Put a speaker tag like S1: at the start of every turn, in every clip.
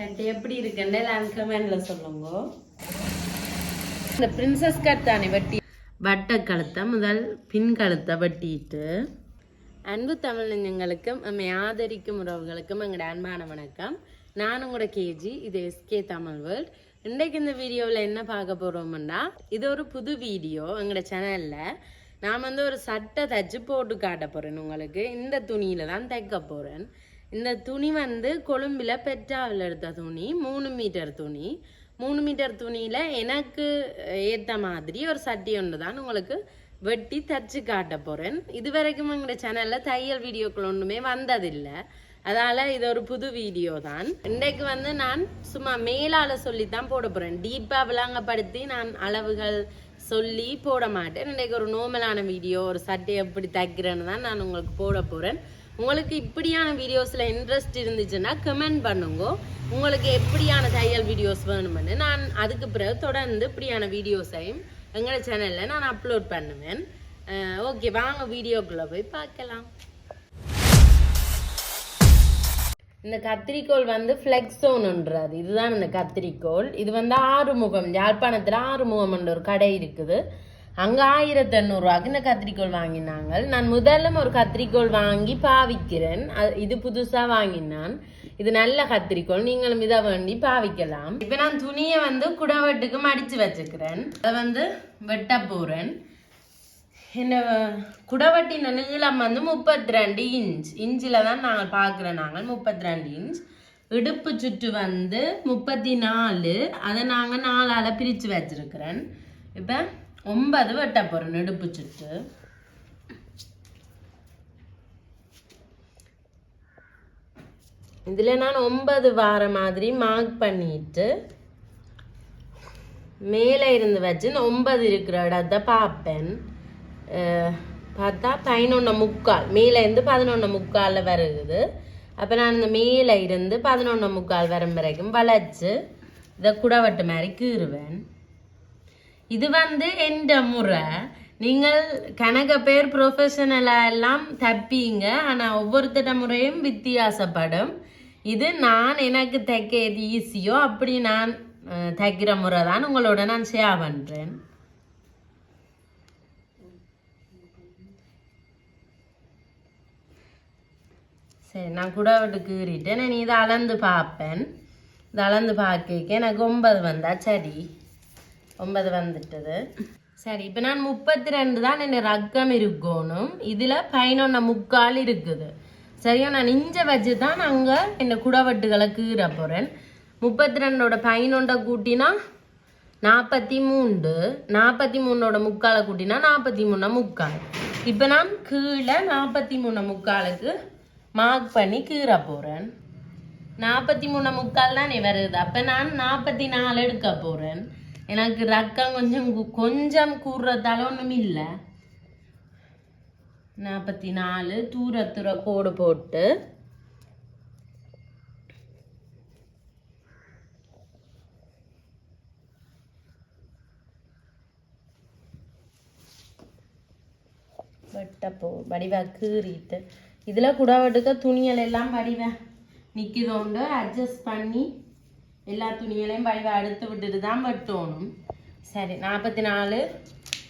S1: சட்டை எப்படி இருக்குன்னு எல்லாரும் கமெண்ட்ல சொல்லுங்க. இந்த பிரின்சஸ் கட் தானே வெட்டி. வட்ட கழுத்தை முதல் பின் கழுத்தை வெட்டிட்டு அன்பு தமிழ் நெஞ்சங்களுக்கும் நம்மை ஆதரிக்கும் உறவுகளுக்கும் எங்களோட அன்பான வணக்கம். நான் உங்களோட கேஜி இது எஸ்கே தமிழ் வேர்ல்ட். இன்றைக்கு இந்த வீடியோவில் என்ன பார்க்க போகிறோம்னா இது ஒரு புது வீடியோ எங்களோட சேனலில் நான் வந்து ஒரு சட்டை தச்சு போட்டு காட்ட போகிறேன் உங்களுக்கு. இந்த துணியில் தான் தைக்க போகிறேன் இந்த துணி வந்து கொழும்பில் பெட்ராவில் எடுத்த துணி மூணு மீட்டர் துணி. மூணு மீட்டர் துணியில் எனக்கு ஏற்ற மாதிரி ஒரு சட்டி ஒன்று தான் உங்களுக்கு வெட்டி தச்சு காட்ட போகிறேன் இது வரைக்கும் எங்களோட சேனலில் தையல் வீடியோக்கள் ஒன்றுமே வந்ததில்லை. அதனால் இது ஒரு புது வீடியோ தான். இன்றைக்கு வந்து நான் சும்மா மேலால சொல்லி தான் போட போகிறேன் டீப்பாக விளாங்கப்படுத்தி நான் அளவுகள் சொல்லி போட மாட்டேன். இன்றைக்கு ஒரு நோமலான வீடியோ ஒரு சட்டை எப்படி தைக்கிறேன்னு தான் நான் உங்களுக்கு போட போகிறேன் உங்களுக்கு இப்படியான வீடியோஸில் இன்ட்ரெஸ்ட் இருந்துச்சுன்னா கமெண்ட் பண்ணுங்க. உங்களுக்கு எப்படியான தையல் வீடியோஸ் வேணுமென்னு நான் அதுக்கு பிறகு தொடர்ந்து இப்படியான வீடியோஸையும் எங்களோட சேனலில் நான் அப்லோட் பண்ணுவேன். ஓகே வாங்க வீடியோக்குள்ளே போய் பார்க்கலாம். இந்த கத்திரிக்கோல் வந்து ஃப்ளெக்ஸோன்ன்றது இதுதான் இந்த கத்திரிக்கோள். இது வந்து ஆறுமுகம் யாழ்ப்பாணத்தில் ஆறுமுகம்ன்ற ஒரு கடை இருக்குது. அங்கே ஆயிரத்தி எண்ணூறுவாக்கு இந்த கத்திரிக்கோள் வாங்கினாங்க நான் முதல்ல ஒரு கத்திரிக்கோள் வாங்கி பாவிக்கிறேன். அது- இது புதுசாக வாங்கினான். இது நல்ல கத்திரிக்கோள். நீங்களும் இதை வேண்டி பாவிக்கலாம். இப்போ நான் துணியை வந்து குடவெட்டுக்கு மடித்து வச்சுக்கிறேன். அதை வந்து வெட்ட போகிறேன் என்ன குடவட்டின நீளம் வந்து முப்பத்தி ரெண்டு இன்ச். இன்ச்சில் தான் நாங்கள் பார்க்குறோம் நாங்கள். முப்பத்தி ரெண்டு இன்ச். இடுப்பு சுற்று வந்து முப்பத்தி நாலு அதை நாங்கள் நாலால் பிரித்து வச்சிருக்கிறேன். இப்போ ஒன்பது வெட்ட போகிறோம் இடுப்பு சுற்று இதில் நான் ஒன்பது வார மாதிரி மார்க் பண்ணிட்டு மேலே இருந்து வச்சு ஒன்பது இருக்கிற இடத்த பார்ப்பேன். பார்த்தா பதினொன்று முக்கால் மேலே இருந்து பதினொன்று முக்காலில் வருகுது. அப்போ நான் இந்த மேலே இருந்து பதினொன்று முக்கால் வரும் வரைக்கும் வளைச்சு இதை குடவட்டு மாதிரி கீறுவேன். இது வந்து எந்த முறை. நீங்கள் கணக்க பேர் ப்ரொஃபஷனலாக எல்லாம் தப்பிங்க. ஆனால் ஒவ்வொருத்தட முறையும் வித்தியாசப்படும். இது நான் எனக்கு தைக்க எது ஈஸியோ அப்படி நான் தைக்கிற முறை தான் உங்களோட நான் ஷேர் பண்ணுறேன் சரி நான் கூட விட்டு கீறிட்டேன். நான் இதை அளந்து பார்ப்பேன். இதை அளந்து பார்க்க எனக்கு ஒன்பது வந்தா சரி. ஒன்பது வந்துட்டது. சரி இப்போ நான் முப்பத்தி ரெண்டு தான் என்ன ரக்கம் இருக்கணும். இதில் பதினொன்று முக்கால் இருக்குது. சரியா நான் இஞ்ச வச்சு தான் அங்கே என்ன குடவட்டுகளை கீற போகிறேன் முப்பத்தி ரெண்டோட பதினொன்றை கூட்டினா நாற்பத்தி மூன்று நாற்பத்தி மூணோட முக்காலை கூட்டினா நாற்பத்தி மூணு முக்கால். இப்போ நான் கீழே நாற்பத்தி மூணு முக்காலுக்கு மார்க் பண்ணி கீற போகிறேன் நாற்பத்தி மூணு முக்கால் தான் வருது. அப்போ நான் நாற்பத்தி நாலு எடுக்க போகிறேன் எனக்கு ரக்கம் கொஞ்சம் கு- கொஞ்சம் கூறுறதால ஒன்றும் இல்லை. நாற்பத்தி நாலு தூர தூர கோடு போட்டு. வெட்டப்போ வடிவா கீறிட்டு. இதில் குடவட்டுக்க துணிகள் எல்லாம் வடிவ. நிற்கிதோண்டு அட்ஜஸ்ட் பண்ணி எல்லா துணிகளையும் வடிவா எடுத்து விட்டுட்டு தான் வெட்டணும். சரி நாற்பத்தி நாலு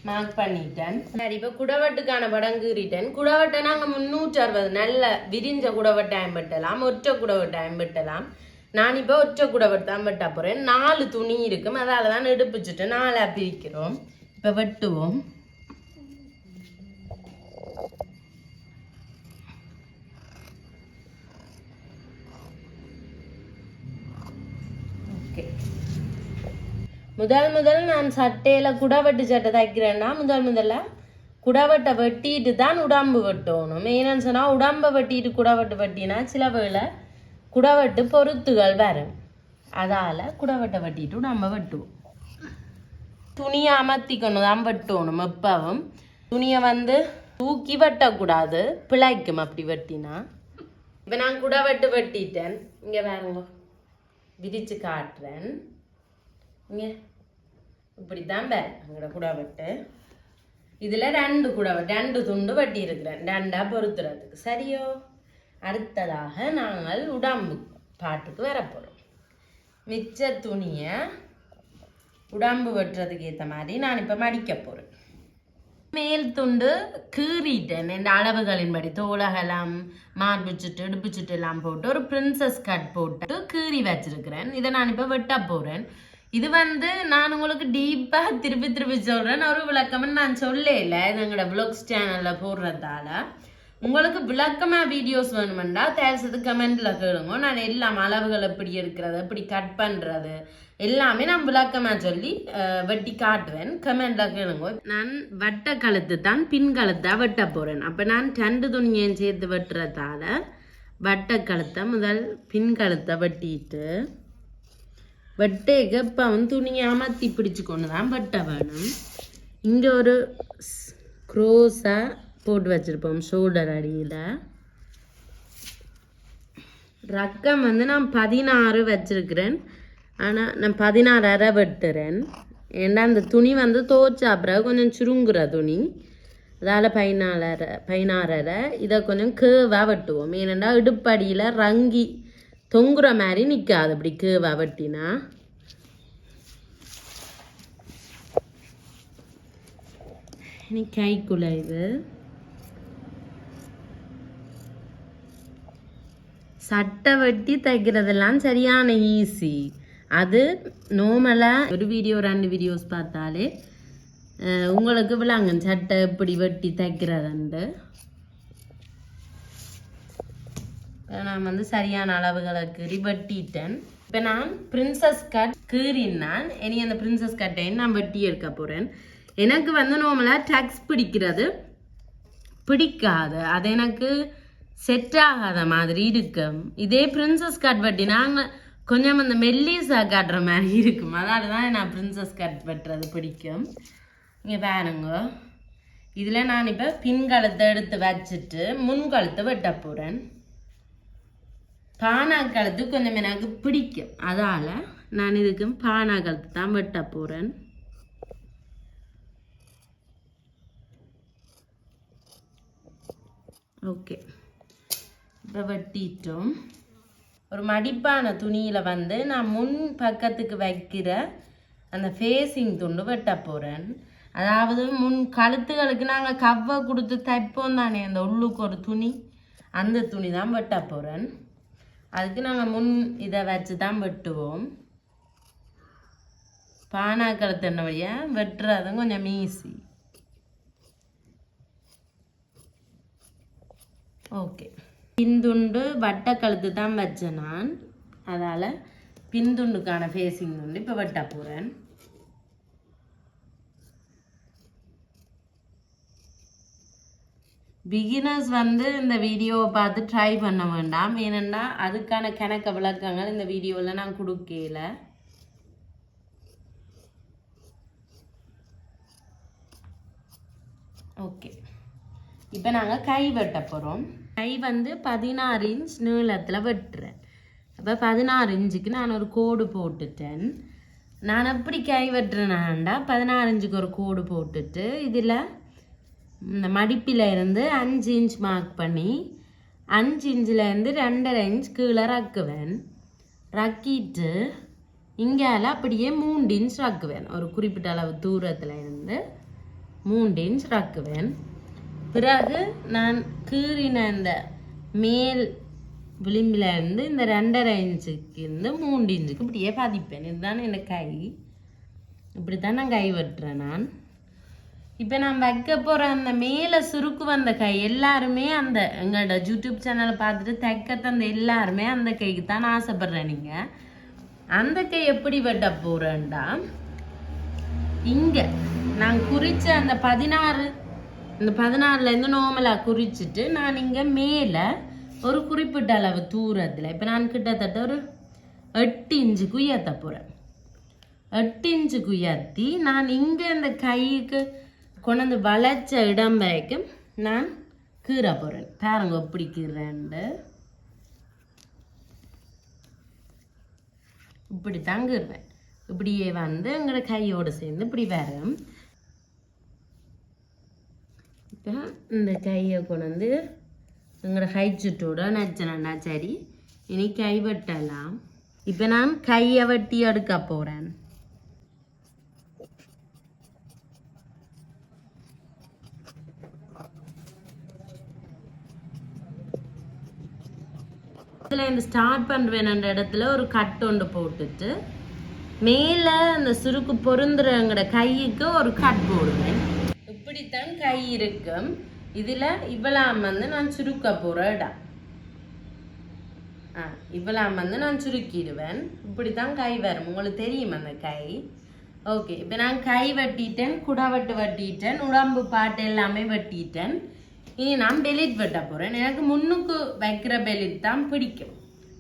S1: மார்க் பண்ணிட்டேன். சரி இப்போ குடவட்டுக்கான படம் கீறிட்டேன். குடவட்டை நாங்கள் முந்நூற்றி அறுபது நல்ல விரிஞ்ச குடவட்டாயம் வெட்டலாம் ஒற்றை குடவட்டாயம் வெட்டலாம். நான் இப்போ ஒற்றை குடவட்டு தான் வெட்ட போகிறேன் நாலு துணி இருக்கும் அதால் தான் எடுப்பிச்சுட்டு நாலாக பிரிக்கிறோம். இப்போ வெட்டுவோம். முதல் முதல் நான் சட்டையில் குடவட்டு சட்டை தைக்கிறேன்னா முதல் முதல்ல குடவட்டை வெட்டிட்டு தான் உடம்பு வெட்டணும். ஏன்னு சொன்னால் உடம்பை வெட்டிட்டு குடவட்டு வெட்டினா சில வேளை குடவட்டு பொருத்துகள் வரும். அதால் குடவட்டை வெட்டிட்டு உடம்பை வெட்டுவோம். துணியை அமர்த்திக்கணும் தான் வெட்டணும் எப்பவும். துணியை வந்து தூக்கி வெட்டக்கூடாது. பிழைக்கும் அப்படி வெட்டினா. இப்போ நான் குடவட்டு வெட்டிட்டேன். இங்கே பாருங்க. விரித்து காட்டுறேன். இங்கே. இப்படி தான் பேர். அங்கட குடவட்டு. இதில் ரெண்டு குடவட்டு ரெண்டு துண்டு வட்டி இருக்கிறேன் ரெண்டாக பொறுத்துறதுக்கு. சரியோ? அடுத்ததாக நாங்கள் உடம்பு பாட்டுக்கு வரப்போகிறோம் மிச்ச துணியை உடம்பு வெட்டுறதுக்கு ஏற்ற மாதிரி நான் இப்போ மடிக்க போகிறேன் மேல் துண்டு கீறிட்டேன். இந்த அளவுகளின்படி தோலகலம் மார்பு சுட்டு இடுப்பு சுட்டு எல்லாம் போட்டு ஒரு பிரின்சஸ் கட் போட்டு கீறி வச்சிருக்கிறேன். இதை நான் இப்போ வெட்ட போகிறேன் இது வந்து நான் உங்களுக்கு டீப்பாக திருப்பி திருப்பி சொல்கிறேன் ஒரு விளக்கம்னு நான் சொல்லல இது எங்களோட ப்ளாக்ஸ் சேனலில் போடுறதால. உங்களுக்கு விளக்கமாக வீடியோஸ் வேணுமெண்டா தேவைச்சது கமெண்ட்டில் கேளுங்க. நான் எல்லாம் அளவுகள் எப்படி எடுக்கிறது எப்படி கட் பண்ணுறது எல்லாமே நான் விளக்கமாக சொல்லி வெட்டி காட்டுவேன். கமெண்ட்டில் கேளுங்க. நான் வட்ட கழுத்து தான் பின் கழுத்தாக வெட்ட போகிறேன் அப்போ நான் ரெண்டு துணியையும் சேர்த்து வெட்டுறதால வட்ட கழுத்தை முதல் பின் கழுத்தை வெட்டிட்டு வெட்டேக்கு இப்போ அவன் துணியை அமர்த்தி பிடிச்சு கொண்டு தான் வெட்ட வேணும். இங்கே ஒரு க்ரோஸாக போட்டு வச்சுருப்போம் ஷோல்டர் அடியில். ரக்கம் வந்து நான் பதினாறு வச்சுருக்கிறேன். ஆனால் நான் பதினாறு அரை வெட்டுறேன். ஏன்னா அந்த துணி வந்து தோச்சா பிறகு கொஞ்சம் சுருங்குற துணி. அதால் பதினாலரை பதினாறரை. இதை கொஞ்சம் கேவாக வெட்டுவோம். ஏனெண்டா இடுப்படியில் ரங்கி தொங்குற மாதிரி நிற்காது அப்படி கேவா வெட்டினா இனி கைக்குள்ள இது. சட்டை வெட்டி தைக்கிறதெல்லாம் சரியான ஈஸி அது நோமலாக ஒரு வீடியோ ரெண்டு வீடியோஸ் பார்த்தாலே உங்களுக்கு விளாங்க சட்டை எப்படி வெட்டி தைக்கிறதுண்டு இப்ப நான் வந்து சரியான அளவுகளை கீறி வெட்டிட்டேன் இப்போ நான் பிரின்சஸ் கட் கீறினான். இனி அந்த பிரின்சஸ் கட்டையும் நான் வெட்டி எடுக்க போகிறேன் எனக்கு வந்து நார்மலாக டக்ஸ் பிடிக்கிறது. பிடிக்காது அது எனக்கு செட் ஆகாத மாதிரி இருக்கும். இதே பிரின்சஸ் கட் வெட்டி நாங்கள் கொஞ்சம் அந்த மெல்லிஸாக காட்டுற மாதிரி இருக்கும். அதால தான் நான் பிரின்சஸ் கட் வெட்டுறது பிடிக்கும். இங்கே பாருங்க. இதில் நான் இப்போ பின் கழுத்தை எடுத்து வச்சுட்டு முன் கழுத்தை வெட்ட போகிறேன் பானா கழுத்து கொஞ்சம் எனக்கு பிடிக்கும். அதால் நான் இதுக்கு பானா கழுத்து தான் வெட்ட போகிறேன் ஓகே. இப்போ வெட்டிட்டோம். ஒரு மடிப்பான துணியில் வந்து நான் முன் பக்கத்துக்கு வைக்கிற அந்த ஃபேஸிங் துண்டு வெட்ட போகிறேன் அதாவது முன் கழுத்துகளுக்கு நாங்கள் கவ்வை கொடுத்து தைப்போம் தானே அந்த உள்ளுக்கு ஒரு துணி. அந்த துணி தான் வெட்ட போகிறேன் அதுக்கு நாங்கள் முன் இதை வச்சு தான் வெட்டுவோம். பானா கழுத்து வழியாக வெட்டுறதும் கொஞ்சம் ஈஸி ஓகே பின்துண்டு வட்டக்கழுத்து தான் வச்சேன் நான். அதால் பின்துண்டுக்கான ஃபேஸிங் துண்டு இப்போ வெட்ட போகிறேன் பிகினர்ஸ் வந்து இந்த வீடியோவை பார்த்து ட்ரை பண்ண வேண்டாம். ஏனென்னா அதுக்கான கணக்க விளக்கங்கள் இந்த வீடியோவில் நான் கொடுக்கல. ஓகே இப்போ நாங்கள் கை வெட்ட போகிறோம் கை வந்து பதினாறு இன்ச் நீளத்தில் வெட்டுறேன். அப்போ பதினாறு இன்ச்சுக்கு நான் ஒரு கோடு போட்டுட்டேன். நான் எப்படி கை வெட்டுறேனாண்டா பதினாறு இன்ச்சுக்கு ஒரு கோடு போட்டுட்டு இதில் இந்த மடிப்பில் இருந்து அஞ்சு இன்ச் மார்க் பண்ணி அஞ்சு இன்ச்சில் இருந்து ரெண்டரை இன்ச் கீழே ரக்குவேன். ரக்கிட்டு இங்கால அப்படியே மூன்று இன்ச் ரக்குவேன். ஒரு குறிப்பிட்ட அளவு தூரத்தில் இருந்து மூன்று இன்ச் ரக்குவேன். பிறகு நான் கீறின இந்த மேல் விளிம்பில் இருந்து இந்த ரெண்டரை இன்ச்சுக்கு இருந்து மூன்று இன்ச்சுக்கு இப்படியே பதிப்பேன். இதுதான் என் கை. இப்படி தான் நான் கை வெட்டுறேன் நான். இப்போ நான் வைக்க போகிற அந்த மேலே சுருக்கு வந்த கை எல்லாருமே அந்த எங்களோட யூடியூப் சேனலை பார்த்துட்டு தைக்க தந்த எல்லாருமே அந்த கைக்கு தான் ஆசைப்படுறேன் நீங்கள் அந்த கை எப்படி வெட்ட போகிறேன்டா இங்கே நான் குறித்த அந்த பதினாறு இந்த பதினாறுலேருந்து நார்மலாக குறிச்சிட்டு நான் இங்கே மேலே ஒரு குறிப்பிட்ட அளவு தூரத்தில் இப்போ நான் கிட்டத்தட்ட ஒரு எட்டு இன்ச்சுக்கு உயர்த்த போகிறேன் எட்டு இன்ச்சுக்கு உயர்த்தி நான் இங்கே இந்த கைக்கு கொண்டு வந்து வளைச்ச இடம் வரைக்கும் நான் கீற போகிறேன் பாருங்க எப்படி கீறேன்ட்டு இப்படி தான் கீறுவேன். இப்படியே வந்து எங்களோட கையோடு சேர்ந்து இப்படி வரும். இப்போ இந்த கையை கொண்டு வந்து எங்களோட கை சுட்டோட நச்சனா சரி இனி கை வெட்டலாம் இப்போ நான் கையை வெட்டி எடுக்க போகிறேன் இதில் இந்த ஸ்டார்ட் பண்ணுவேன் இடத்துல ஒரு கட் ஒன்று போட்டுட்டு மேலே அந்த சுருக்கு பொருந்துறங்கிற கைக்கு ஒரு கட் போடுவேன். இப்படித்தான் கை இருக்கும். இதில் இவ்வளாம் வந்து நான் சுருக்க போகிற இடம். ஆ இவ்வளவு வந்து நான் சுருக்கிடுவேன். இப்படித்தான் கை வரும். உங்களுக்கு தெரியும் அந்த கை. ஓகே இப்போ நான் கை வெட்டிட்டேன் குடவட்டு வெட்டிட்டேன் உடம்பு பாட்டு எல்லாமே வெட்டிட்டேன். இனி நான் பெலிட் வெட்ட போகிறேன் எனக்கு முன்னுக்கு வைக்கிற பெலிட் தான் பிடிக்கும்.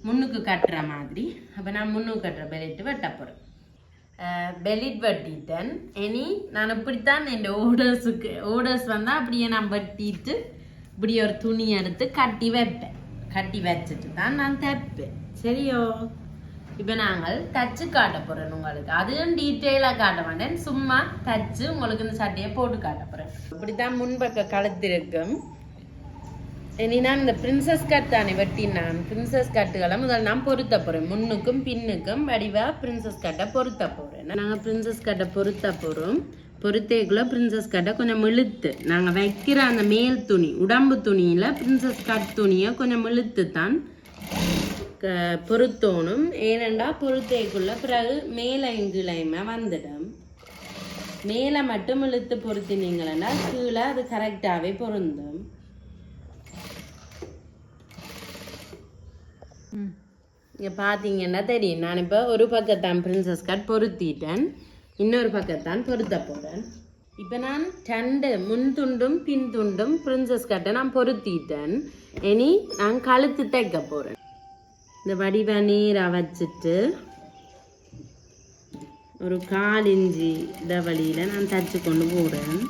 S1: முன்னுக்கு கட்டுற மாதிரி. அப்போ நான் முன்னுக்கு கட்டுற பெலிட் வெட்ட போகிறேன் பெலிட் வெட்டிட்டேன். இனி நான் இப்படித்தான் என் ஓடர்ஸுக்கு ஓடர்ஸ் வந்தால் அப்படியே நான் வெட்டிட்டு இப்படி ஒரு துணி எடுத்து கட்டி வைப்பேன். கட்டி வச்சுட்டு தான் நான் தைப்பேன். சரியோ? இப்போ நாங்கள் தச்சு காட்ட போகிறோம் உங்களுக்கு. அதுவும் டீட்டெயிலாக காட்ட மாட்டேன். சும்மா தச்சு உங்களுக்கு இந்த சட்டையை போட்டு காட்ட போகிறேன் இப்படி தான் முன்பக்க கழுத்திருக்கும். இனி நான் இந்த பிரின்சஸ் கட் தானே வெட்டி நான். பிரின்சஸ் கட்டுகளை முதல்ல நான் பொருத்த போகிறேன் முன்னுக்கும் பின்னுக்கும் வடிவாக பிரின்சஸ் கட்டை பொருத்த போகிறேன் நாங்கள் பிரின்சஸ் கட்டை பொருத்த போகிறோம் பொறுத்தேக்குள்ள பிரின்சஸ் கட்டை கொஞ்சம் இழுத்து நாங்கள் வைக்கிற அந்த மேல் துணி உடம்பு துணியில் பிரின்சஸ் கட் துணியை கொஞ்சம் இழுத்து தான் க- பொருத்தோணும். ஏனெண்டா பொருத்தேக்குள்ள பிறகு மேலே கீழையுமே வந்துடும். மேலே மட்டும் இழுத்து பொருத்தினீங்களா கீழே அது கரெக்டாகவே பொருந்தும். இங்கே பார்த்தீங்கன்னா தெரியும். நான் இப்போ ஒரு பக்கத்தான் பிரின்சஸ் கட் பொருத்திட்டேன். இன்னொரு பக்கத்தான் பொருத்த போகிறேன் இப்போ நான் ரெண்டு முன் துண்டும் பின் துண்டும் பிரின்சஸ் கட்டை நான் பொருத்திட்டேன். இனி நான் கழுத்து தைக்க போகிறேன் இந்த வடிவ நீரை வச்சுட்டு ஒரு கால் இஞ்சி இடைவெளியில் நான் தச்சு கொண்டு போகிறேன்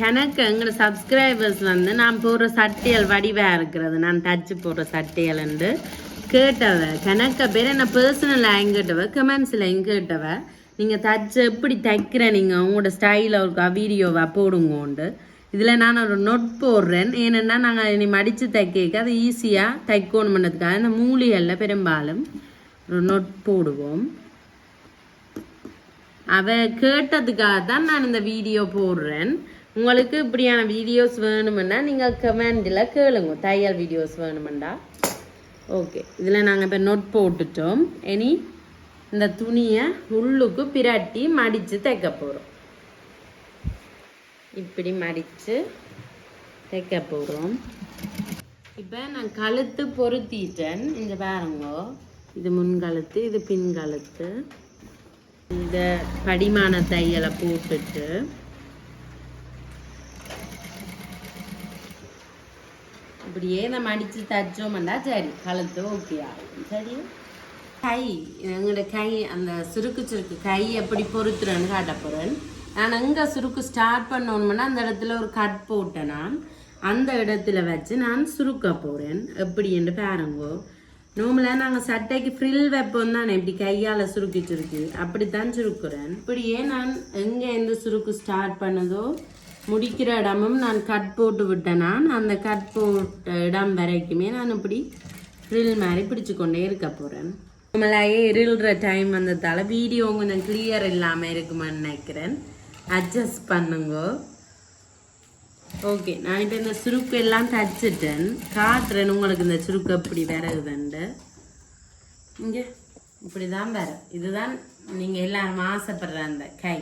S1: கணக்கு எங்களோட சப்ஸ்கிரைபர்ஸ் வந்து நான் போடுற சட்டியல் வடிவாக இருக்கிறது. நான் தச்சு போடுற சட்டைகள்ண்டு கேட்டவ கணக்க பேர் என்ன பர்சனல் எங்கிட்டவ கமெண்ட்ஸில் எங்கிட்டவ நீங்கள் தச்சு எப்படி தைக்கிற நீங்கள் உங்களோட ஸ்டைலில் ஒரு வீடியோவை போடுங்கோண்டு. இதில் நான் ஒரு நொட் போடுறேன். ஏனென்னா நாங்கள் இனி மடித்து தைக்க அது ஈஸியாக தைக்கணும் பண்ணதுக்காக இந்த மூலிகளில் பெரும்பாலும் ஒரு நொட் போடுவோம். அவ கேட்டதுக்காக தான் நான் இந்த வீடியோ போடுறேன். உங்களுக்கு இப்படியான வீடியோஸ் வேணுமென்னா நீங்கள் கமெண்டில் கேளுங்க. தையல் வீடியோஸ் வேணுமெண்டா ஓகே இதில் நாங்கள் இப்போ நோட் போட்டுட்டோம். இனி இந்த துணியை உள்ளுக்கு பிரட்டி மடித்து தைக்க போகிறோம் இப்படி மடித்து தைக்க போகிறோம் இப்போ நான் கழுத்து பொருத்திட்டேன். இந்த பாருங்கோ இது முன்கழுத்து இது பின் கழுத்து. இந்த படிமான தையலை போட்டுட்டு இப்படியே நம்ம அடித்து தச்சோம்னா சரி கழுத்து ஓகே ஆகும். சரி கை எங்களோட கை அந்த சுருக்கு சுருக்கு கை எப்படி பொறுத்துறேன்னு காட்ட போகிறேன் நான் எங்கே சுருக்கு ஸ்டார்ட் பண்ணணும்னா அந்த இடத்துல ஒரு கட் போட்டேன் நான் அந்த இடத்துல வச்சு நான் சுருக்க போகிறேன் எப்படி என்று பாருங்கோ. நார்மலாக நாங்கள் சட்டைக்கு ஃப்ரில் வைப்போம் தானே இப்படி கையால் சுருக்கி சுருக்கி. அப்படித்தான் சுருக்குறேன். இப்படியே நான் எங்கே எந்த சுருக்கு ஸ்டார்ட் பண்ணதோ முடிக்கிற இடமும் நான் கட் போட்டு விட்டேன் நான் அந்த கட் போட்ட இடம் வரைக்குமே நான் இப்படி ஃப்ரில் மாதிரி பிடிச்சு கொண்டே இருக்க போகிறேன் நம்மளாயே இருள்ற டைம் வந்ததால் வீடியோ கொஞ்சம் கிளியர் இல்லாமல் இருக்குமான்னு நினைக்கிறேன். அட்ஜஸ்ட் பண்ணுங்க. ஓகே நான் இப்போ இந்த சுருக்கு எல்லாம் தச்சுட்டேன். காட்டுறேன் உங்களுக்கு இந்த சுருக்கு அப்படி விறகுதுண்டு இங்கே இப்படி தான் வர இதுதான் நீங்கள் எல்லாரும் ஆசைப்படுற அந்த கை.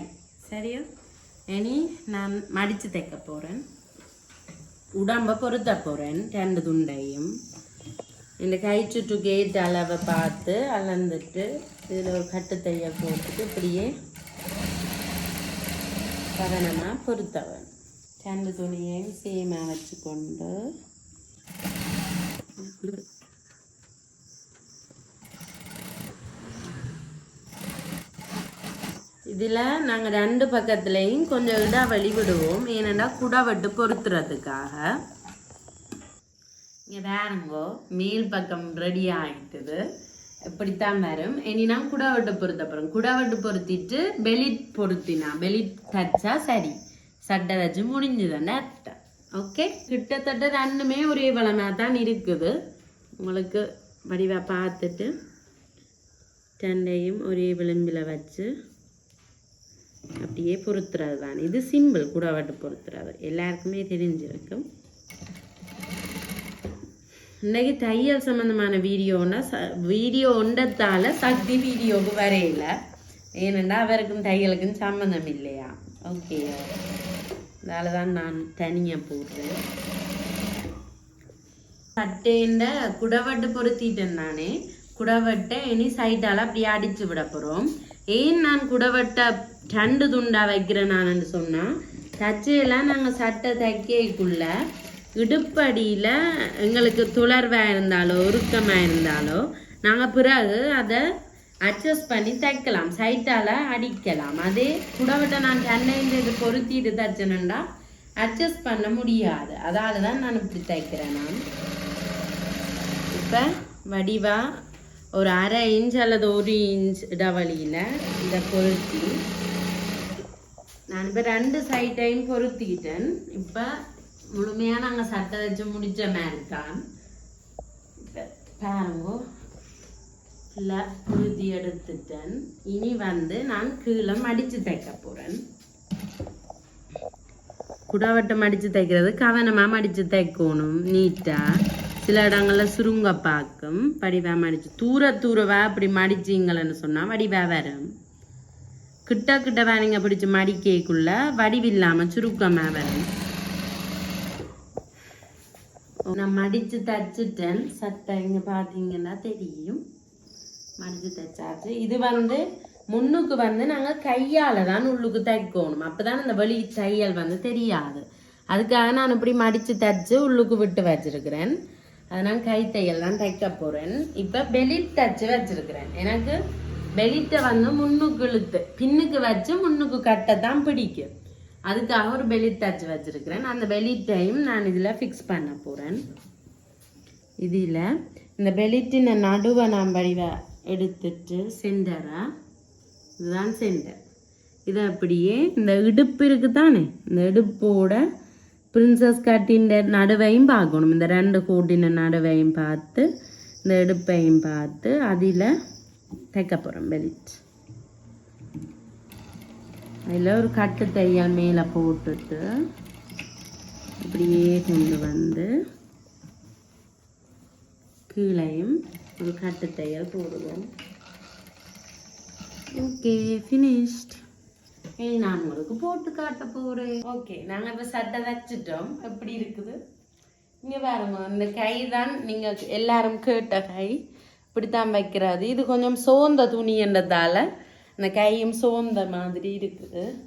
S1: சரியா? இனி நான் மடித்து தைக்க போகிறேன் உடம்பை பொருத்த போகிறேன் ரெண்டு துண்டையும். இந்த கயிற்று டு கேட் அளவை பார்த்து அளந்துட்டு இதில் ஒரு கட்டு தைய போட்டுட்டு இப்படியே கவனமாக பொருத்தவன். ரெண்டு துணியையும் சேமாக வச்சுக்கொண்டு இதில் நாங்கள் ரெண்டு பக்கத்துலேயும் கொஞ்சம் இடைவெளி விடுவோம். ஏனெண்டா குடவட்டு பொருத்துறதுக்காக. இங்கே வேறங்கோ மேல் பக்கம் ரெடி ஆகிட்டுது இப்படித்தான் வரும். இனினா நான் குடாவட்டு பொருத்த குடாவட்டு பொருத்திட்டு பெலிட் பொருத்தினா பெலிட் தச்சா சரி. சட்டை தச்சு முடிஞ்சுதானே அர்த்தம். ஓகே கிட்டத்தட்ட ரெண்டுமே ஒரே வளமாக தான் இருக்குது. உங்களுக்கு வடிவா பார்த்துட்டு ரெண்டையும் ஒரே விளிம்பில் வச்சு அப்படியே பொருத்துறது தான் இது சிம்பிள் குடாவட்டு பொருத்துறது. எல்லாருக்குமே தெரிஞ்சிருக்கும். இன்னைக்கு தையல் சம்பந்தமான வீடியோன்னா ச வீடியோ உண்டத்தால சக்தி வீடியோவுக்கு வரையில ஏனெண்டா அவருக்கும் தையலுக்கும் சம்மந்தம் இல்லையா ஓகே அதனால தான் நான் தனியாக போடுறேன் சட்டேண்ட குடவட்டு பொருத்திட்டேன் நானே குடவட்டை இனி சைட்டால் அப்படியே அடிச்சு விட போகிறோம் ஏன் நான் குடவட்டை ரெண்டு துண்டா வைக்கிறேன் நான்னு சொன்னால் தச்சையெல்லாம் நாங்கள் சட்டை தைக்கக்குள்ள இடுப்படியில் எங்களுக்கு துளர்வாக இருந்தாலோ உருக்கமாக இருந்தாலோ நாங்கள் பிறகு அதை அட்ஜஸ்ட் பண்ணி தைக்கலாம். சைட்டால் அடிக்கலாம். அதே புடவட்ட நான் சென்னையில் இது பொருத்திட்டு தச்சனண்டா அட்ஜஸ்ட் பண்ண முடியாது. அதால் தான் நான் இப்படி தைக்கிறேன் நான். இப்போ வடிவா ஒரு அரை இன்ச் அல்லது ஒரு இன்ச் இடவழியில் இதை பொருத்தி நான் இப்போ ரெண்டு சைட்டையும் பொருத்திக்கிட்டேன் இப்போ முழுமையாக நாங்கள் சட்டை வச்சு முடிச்ச மாதிரி தான் இப்போ பாருங்க. ஃபுல்லாக உறுதி எடுத்துட்டேன். இனி வந்து நான் கீழே மடித்து தைக்க போகிறேன் குடாவட்டம் மடித்து தைக்கிறது கவனமாக மடித்து தைக்கணும். நீட்டாக சில இடங்களில் சுருங்க பார்க்கும். வடிவா மடித்து தூர தூரவா அப்படி மடிச்சிங்களன்னு சொன்னால் வடிவாக வரும். கிட்ட கிட்ட வேணுங்க பிடிச்சி மடிக்கக்குள்ள வடிவில்லாமல் சுருக்கமாக வரும். நான் மடித்து தச்சுட்டேன். சட்டை இங்கே பார்த்தீங்கன்னா தெரியும். மடித்து தைச்சாச்சு. இது வந்து முன்னுக்கு வந்து நாங்கள் கையால் தான் உள்ளுக்கு தைக்கணும். அப்போ தான் இந்த வெளி தையல் வந்து தெரியாது. அதுக்காக நான் இப்படி மடித்து தைச்சு உள்ளுக்கு விட்டு வச்சிருக்கிறேன். அதை நான் கை தையல் தான் தைக்க போகிறேன் இப்போ பெலிட் தச்சு வச்சிருக்கிறேன். எனக்கு பெலிட்டை வந்து முன்னுக்கு இழுத்து பின்னுக்கு வச்சு முன்னுக்கு கட்டை தான் பிடிக்கும். அதுக்காக ஒரு பெலிட் டச் வச்சிருக்கிறேன். அந்த பெலிட்டையும் நான் இதில் ஃபிக்ஸ் பண்ண போகிறேன் இதில் இந்த பெலிட்டின் நடுவை நான் வடிவ எடுத்துட்டு சென்டராக இதுதான் சென்டர் இதை அப்படியே இந்த இடுப்பு இருக்குது தானே இந்த இடுப்போட பிரின்சஸ் கட்டின் நடுவையும் பார்க்கணும். இந்த ரெண்டு கோட்டின நடுவையும் பார்த்து இந்த இடுப்பையும் பார்த்து அதில் தைக்க போகிறோம் பெலிட் அதில் ஒரு கட்டு தையல் மேலே போட்டுட்டு அப்படியே கொண்டு வந்து கீழையும் ஒரு கட்டு தையல் போடுவோம். ஓகே ஃபினிஷ்ட் ஏய் நான் உங்களுக்கு போட்டு காட்ட போகிறேன் ஓகே நாங்கள் இப்போ சட்டை தைச்சிட்டோம் எப்படி இருக்குது? இங்கே பாருங்க இந்த கை தான் நீங்கள் எல்லாரும் கேட்ட கை. இப்படித்தான் வைக்கிறது. இது கொஞ்சம் சோர்ந்த துணின்றதால இந்த கையும் சோர்ந்த மாதிரி இருக்குது.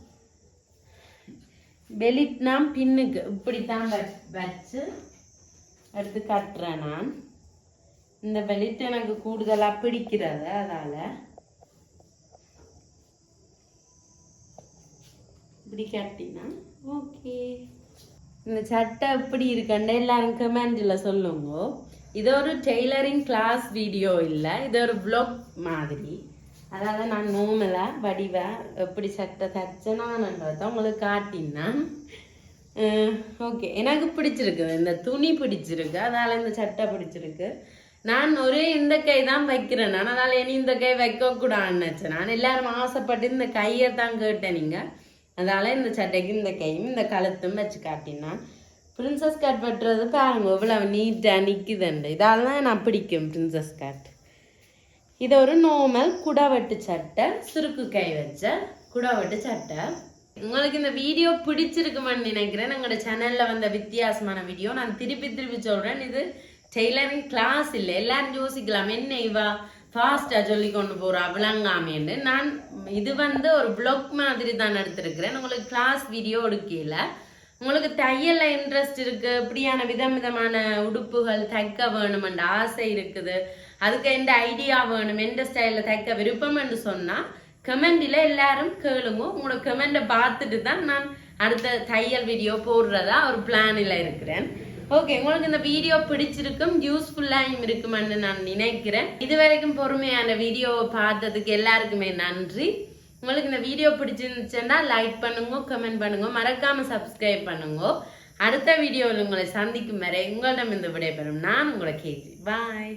S1: பெலிட்னா பின்னுக்கு இப்படித்தான் வச்சு எடுத்து கட்டுறேன் நான். இந்த பெலிட் எனக்கு கூடுதலாக பிடிக்கிறது அதால். இப்படி கட்டினா. ஓகே. இந்த சட்டை எப்படி இருக்குன்னு எல்லாரும் கமெண்டில் சொல்லுங்க. இது ஒரு டெய்லரிங் கிளாஸ் வீடியோ இல்லை இது ஒரு vlog மாதிரி. அதாவது நான் நோமலை வடிவேன் எப்படி சட்டை தைச்சனான்றதை உங்களுக்கு காட்டினா ஓகே. எனக்கு பிடிச்சிருக்கு. இந்த துணி பிடிச்சிருக்கு. அதனால் இந்த சட்டை பிடிச்சிருக்கு. நான் ஒரே இந்த கை தான் வைக்கிறேன். நான் அதனால் இனி இந்த கை வைக்கக்கூடாதுன்னு நான் எல்லாரும் ஆசைப்பட்டு இந்த கையை தான் கேட்டேன் நீங்கள் அதனால் இந்த சட்டைக்கு இந்த கையும் இந்த கழுத்தும் வச்சு காட்டினான் பிரின்சஸ் கட் வெட்டுறது பாருங்க எவ்வளோ நீட்டாக நிற்குதுண்டு இதால் தான் நான் பிடிக்கும் பிரின்சஸ் கட் இது ஒரு நார்மல் குடவெட்டு சட்டை சுருக்கு கை வச்ச குடவெட்டு சட்டை. உங்களுக்கு இந்த வீடியோ பிடிச்சிருக்குமான்னு நினைக்கிறேன். எங்களோட சேனலில் வந்த வித்தியாசமான வீடியோ நான் திருப்பி திருப்பி சொல்கிறேன் இது டெய்லரிங் கிளாஸ் இல்லை. எல்லாரும் யோசிக்கலாம். என்ன இவா ஃபாஸ்ட்டாக சொல்லி கொண்டு போகிற விளங்காமேன்னு நான் இது வந்து ஒரு ப்ளாக் மாதிரி தான் எடுத்திருக்கிறேன். உங்களுக்கு கிளாஸ் வீடியோ எடுக்கல. உங்களுக்கு தையல்ல இன்ட்ரெஸ்ட் இருக்கு இப்படியான விதம் விதமான உடுப்புகள் தைக்க வேணுமென்ற ஆசை இருக்குது. அதுக்கு எந்த ஐடியா வேணும் எந்த ஸ்டைலில் தைக்க விருப்பம்னு சொன்னா கமெண்டில் எல்லாரும் கேளுங்க. உங்களோட கமெண்டை பார்த்துட்டு தான் நான் அடுத்த தையல் வீடியோ போடுறதா ஒரு பிளானில் இருக்கிறேன். ஓகே உங்களுக்கு இந்த வீடியோ பிடிச்சிருக்கும் யூஸ்ஃபுல்லாயும் இருக்குமென்னு நான் நினைக்கிறேன். இது வரைக்கும் பொறுமையான வீடியோவை பார்த்ததுக்கு எல்லாருக்குமே நன்றி. உங்களுக்கு இந்த வீடியோ பிடிச்சிருந்துச்சுன்னா லைக் பண்ணுங்க கமெண்ட் பண்ணுங்க மறக்காம சப்ஸ்கிரைப் பண்ணுங்க. அடுத்த வீடியோவில் உங்களை சந்திக்கும் வரை உங்களிடம் இந்த விடைபெறும். நான் உங்களை கேஜி பாய்